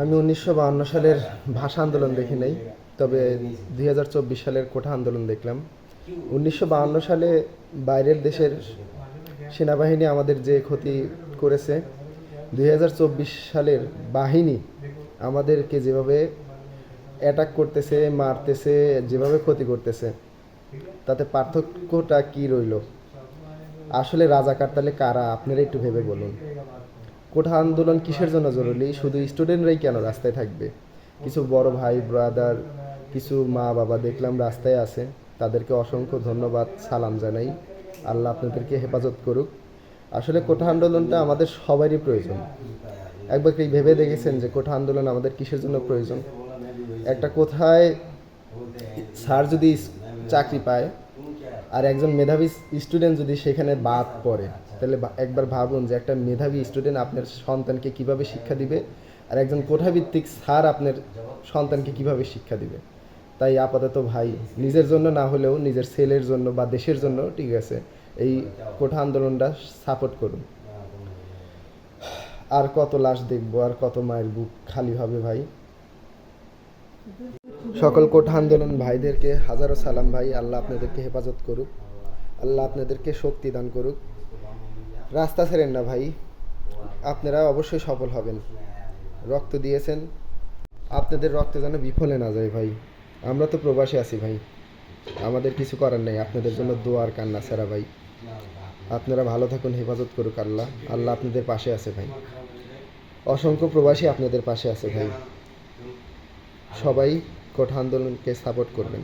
আমি উনিশশো সালের ভাষা আন্দোলন দেখি নাই, তবে দুই হাজার চব্বিশ সালের কোঠা আন্দোলন দেখলাম। উনিশশো সালে বাইরের দেশের সেনাবাহিনী আমাদের যে ক্ষতি করেছে, দুই হাজার চব্বিশ সালের বাহিনী আমাদেরকে যেভাবে অ্যাটাক করতেছে, মারতেছে, যেভাবে ক্ষতি করতেছে, তাতে পার্থক্যটা কি রইল? আসলে রাজাকার তাহলে কারা? আপনারা একটু ভেবে বলুন। কোঠা আন্দোলন কিসের জন্য জরুরি? শুধু স্টুডেন্টরাই কেন রাস্তায় থাকবে? কিছু বড় ভাই ব্রাদার কিছু মা বাবা দেখলাম রাস্তায় আছে। তাদেরকে অসংখ্য ধন্যবাদ, সালাম জানাই। আল্লাহ আপনাদেরকে হেফাজত করুক। আসলে কোঠা আন্দোলনটা আমাদের সবারই প্রয়োজন। একবার কি ভেবে দেখেছেন যে কোঠা আন্দোলন আমাদের কিসের জন্য প্রয়োজন? একটা কোথায় স্যার যদি চাকরি পায় আর একজন মেধাবী স্টুডেন্ট যদি সেখানে বাদ পড়ে, তাহলে একবার ভাবুন যে একটা মেধাবী স্টুডেন্ট আপনার সন্তানকে কীভাবে শিক্ষা দিবে আর একজন কোঠাভিত্তিক স্যার আপনার সন্তানকে কীভাবে শিক্ষা দিবে। তাই আপাতত ভাই, নিজের জন্য না হলেও নিজের ছেলের জন্য বা দেশের জন্য, ঠিক আছে, এই কোঠা আন্দোলনটা সাপোর্ট করুন। আর কত লাশ দেখব, আর কত মায়ের বুক খালি হবে ভাই। সকল কোঠা আন্দোলন ভাইদেরকে হাজারো সালাম ভাই, আল্লাহ আপনাদেরকে হেফাজত করুক, আল্লাহ আপনাদেরকে শক্তি দান করুক। রাস্তা ছেড়েন না ভাই, আপনারা অবশ্যই সফল হবেন। রক্ত দিয়েছেন, আপনাদের রক্ত যেন বিফলে না যায় ভাই। আমরা তো প্রবাসে আছি ভাই, আমাদের কিছু করার নেই, আপনাদের জন্য দোয়ার কান্না ছাড়া ভাই। আপনারা ভালো থাকুন, হেফাজত করুক আল্লাহ আল্লাহ আপনাদের পাশে আছে ভাই। অসংখ্য প্রবাসী আপনাদের পাশে আছে ভাই। সবাই কোঠা আন্দোলনকে সাপোর্ট করবেন।